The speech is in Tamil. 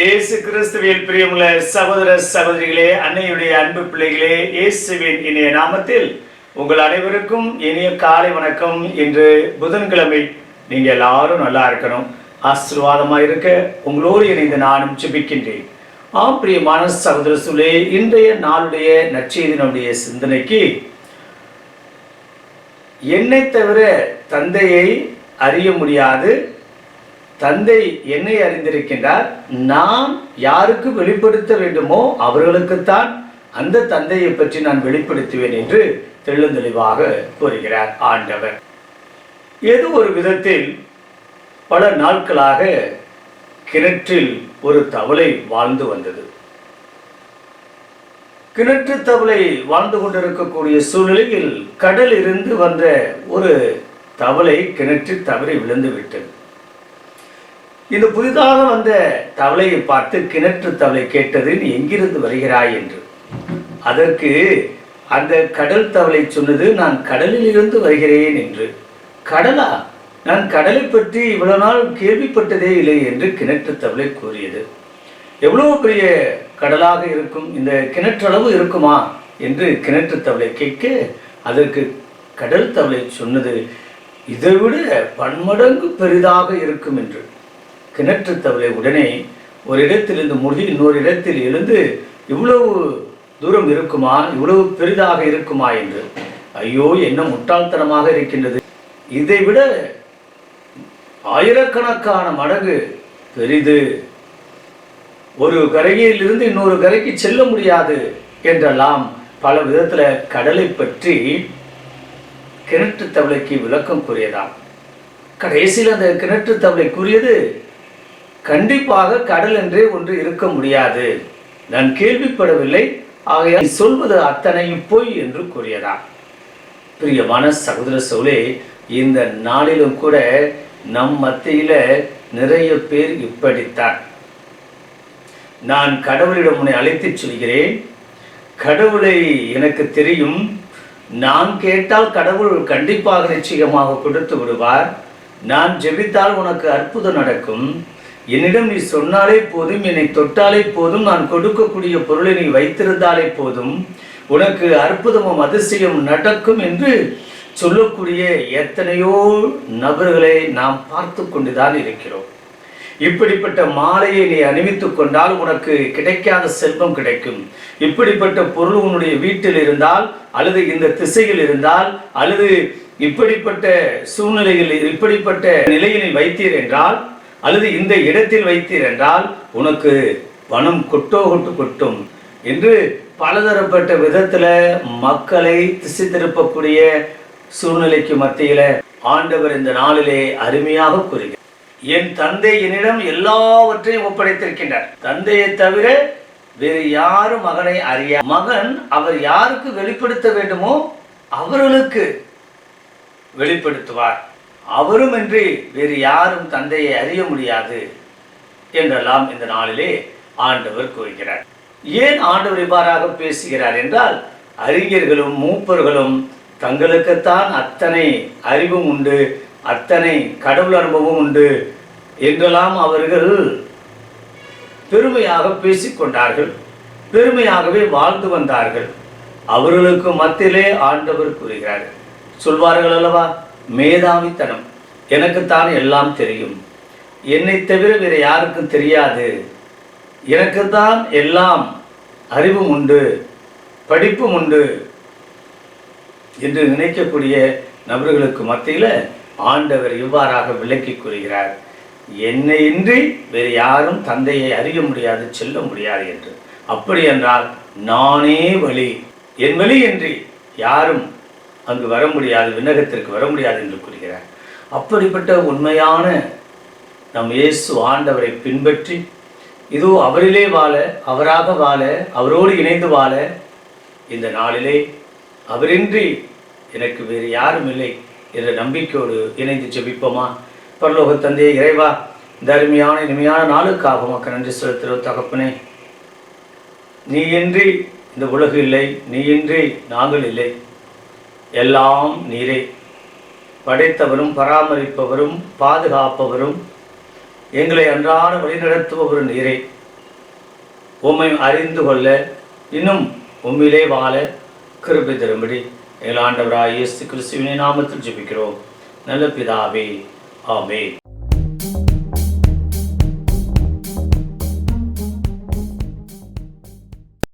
இயேசு கிறிஸ்துவின் பிரியமுள்ள சகோதர சகோதரிகளே அன்னையுடைய அன்பு பிள்ளைகளே இயேசுவின் இணைய நாமத்தில் உங்கள் அனைவருக்கும் இனிய காலை வணக்கம். இன்று புதன்கிழமை நீங்க எல்லாரும் நல்லா இருக்கணும். ஆசீர்வாதமா இருக்க உங்களோடு இணைந்து நானும் ஜெபிக்கின்றேன். ஆம் பிரியமான சகோதர சுலே இன்றைய நாளுடைய நற்செய்தினுடைய சிந்தனைக்கு என்னை தவிர தந்தையை அறிய முடியாது. தந்தை என்னை அறிந்திருக்கின்றார் நாம் யாருக்கு வெளிப்படுத்த வேண்டுமோ அவர்களுக்குத்தான் அந்த தந்தையை பற்றி நான் வெளிப்படுத்துவேன் என்று தெளிவாக கூறுகிறார் ஆண்டவர். ஏதோ ஒரு விதத்தில் பல நாட்களாக கிணற்றில் ஒரு தவளை வாழ்ந்து வந்தது. கிணற்று தவளை வாழ்ந்து கொண்டிருக்கக்கூடிய சூழ்நிலையில் கடல் இருந்து வந்த ஒரு தவளை கிணற்றில் தவறி விழுந்து விட்டது. இந்த புதிதாக வந்த தவளையை பார்த்து கிணற்று தவளை கேட்டது நீ எங்கிருந்து வருகிறாய்? என்று. அதற்கு அந்த கடல் தவளை சொன்னது நான் கடலில் இருந்து வருகிறேன் என்று. கடலா? நான் கடலை பற்றி இவ்வளவு நாள் கேள்விப்பட்டதே இல்லை என்று கிணற்று தவளை கூறியது. எவ்வளவு பெரிய கடலாக இருக்கும்? இந்த கிணற்றளவு இருக்குமா? என்று கிணற்று தவளை கேட்க அதற்கு கடல் தவளை சொன்னது இதைவிட பன்மடங்கு பெரிதாக இருக்கும் என்று. கிணற்று தவளை உடனே ஒரு இடத்திலிருந்து முடி இன்னொரு இடத்தில் எழுந்து இவ்வளவு தூரம் இருக்குமா? இவ்வளவு பெரிதாக இருக்குமா? என்று ஐயோ என்ன முட்டாள்தனமாக இருக்கின்றது. இதை விட ஆயிரக்கணக்கான மடங்கு பெரிது. ஒரு கரையிலிருந்து இன்னொரு கரைக்கு செல்ல முடியாது என்றெல்லாம் பல விதத்தில் கடலை பற்றி கிணற்று தவளைக்கு விளக்கம் கூறியதாம். கடைசியில் அந்த கிணற்று தவளை கூறியது கண்டிப்பாக கடல் என்றே ஒன்று இருக்க முடியாது. நான் கேள்விப்படவில்லை. ஆகையால் சொல்வது அத்தனையும் பொய் என்று கூறியதா பிரியமான சகோதர சோழே இந்த நாளிலும் கூட நம் மத்தியில நிறைய பேர் இப்படித்தான். நான் கடவுளிடம் உன்னை அழைத்துச் சொல்கிறேன். கடவுளை எனக்கு தெரியும். நான் கேட்டால் கடவுள் கண்டிப்பாக நிச்சயமாக கொடுத்து விடுவார். நான் ஜெபித்தால் உனக்கு அற்புதம் நடக்கும். என்னிடம் நீ சொன்னாலே போதும் என்னை தொட்டாலே போதும் நான் கொடுக்கக்கூடிய பொருளை நீ வைத்திருந்தாலே போதும். உனக்கு அற்புதமும் அதிசயம் நடக்கும் என்று சொல்லக்கூடிய எத்தனையோ நபர்களை நாம் பார்த்து கொண்டுதான் இருக்கிறோம். இப்படிப்பட்ட மாலையை நீ அணிவித்துக் கொண்டால் உனக்கு கிடைக்காத செல்வம் கிடைக்கும். இப்படிப்பட்ட பொருள் உன்னுடைய வீட்டில் இருந்தால் அல்லது இந்த திசையில் இருந்தால் அல்லது இப்படிப்பட்ட சூழ்நிலையில் இப்படிப்பட்ட நிலையினை வைத்தீர் என்றால் அல்லது இந்த இடத்தில் வைத்தீர் என்றால் உனக்கு பணம் கொட்டோ கொட்டு கொட்டும் என்று பலதரப்பட்ட விதத்துல மக்களை திசை திருப்பக்கூடிய சூழ்நிலைக்கு மத்தியில ஆண்டவர் இந்த நாளிலே அருமையாக கூறுகிறார். என் தந்தை என்னிடம் எல்லாவற்றையும் ஒப்படைத்திருக்கின்றார். தந்தையை தவிர வேறு யாரும் மகனை அறிய மகன் அவர் யாருக்கு வெளிப்படுத்த வேண்டுமோ அவர்களுக்கு வெளிப்படுத்துவார். அவரும் இன்றி வேறு யாரும் தந்தையை அறிய முடியாது என்றெல்லாம் இந்த நாளிலே ஆண்டவர் கூறுகிறார். ஏன் ஆண்டவர் இவ்வாறாக பேசுகிறார் என்றால் அறிஞர்களும் மூப்பர்களும் தங்களுக்குத்தான் அத்தனை அறிவும் உண்டு அத்தனை கடவுள் அனுபவம் உண்டு என்றெல்லாம் அவர்கள் பெருமையாக பேசிக்கொண்டார்கள் பெருமையாகவே வாழ்ந்து வந்தார்கள். அவர்களுக்கு மத்தியிலே ஆண்டவர் கூறுகிறார். சொல்வார்கள் அல்லவா? மேதாவித்தனம். எனக்குத்தான் எல்லாம் தெரியும். என்னை தவிர வேறு யாருக்கும் தெரியாது. எனக்குத்தான் எல்லாம் அறிவும் உண்டு படிப்பும் உண்டு என்று நினைக்கக்கூடிய நபர்களுக்கு மத்தியில் ஆண்டவர் இவ்வாறாக விளக்கி கூறுகிறார். என்னை இன்றி வேறு யாரும் தந்தையை அறிய முடியாது செல்ல முடியாது என்று. அப்படி என்றால் நானே வழி. என் வழி இன்றி யாரும் அங்கு வர முடியாது விண்ணகத்திற்கு வர முடியாது என்று கூறுகிறார். அப்படிப்பட்ட உண்மையான நம் இயேசு ஆண்டவரை பின்பற்றி இதோ அவரிலே வாழ அவராக வாழ அவரோடு இணைந்து வாழ இந்த நாளிலே அவரின்றி எனக்கு வேறு யாரும் இல்லை என்ற நம்பிக்கையோடு இணைந்து ஜெபிப்போமா? பரலோக தந்தையை இறைவா இந்த அருமையான இனிமையான நாளுக்காக மக்கள் நன்றி செலுத்துகிற தகப்பனே. நீ இன்றி இந்த உலகு இல்லை நீ இன்றி நாங்கள் இல்லை. எல்லாம் நீரே. படைத்தவரும் பராமரிப்பவரும் பாதுகாப்பவரும் எங்களை அன்றாட வழிநடத்துபவரும் நீரே. உம்மை அறிந்து கொள்ள இன்னும் உம்மிலே வாழ கிருப்பி தரும்படி எங்கள் ஆண்டவராய் இயேசு கிறிஸ்துவினை நாமத்தில் ஜெபிக்கிறோம். நல்ல பிதாவே ஆமே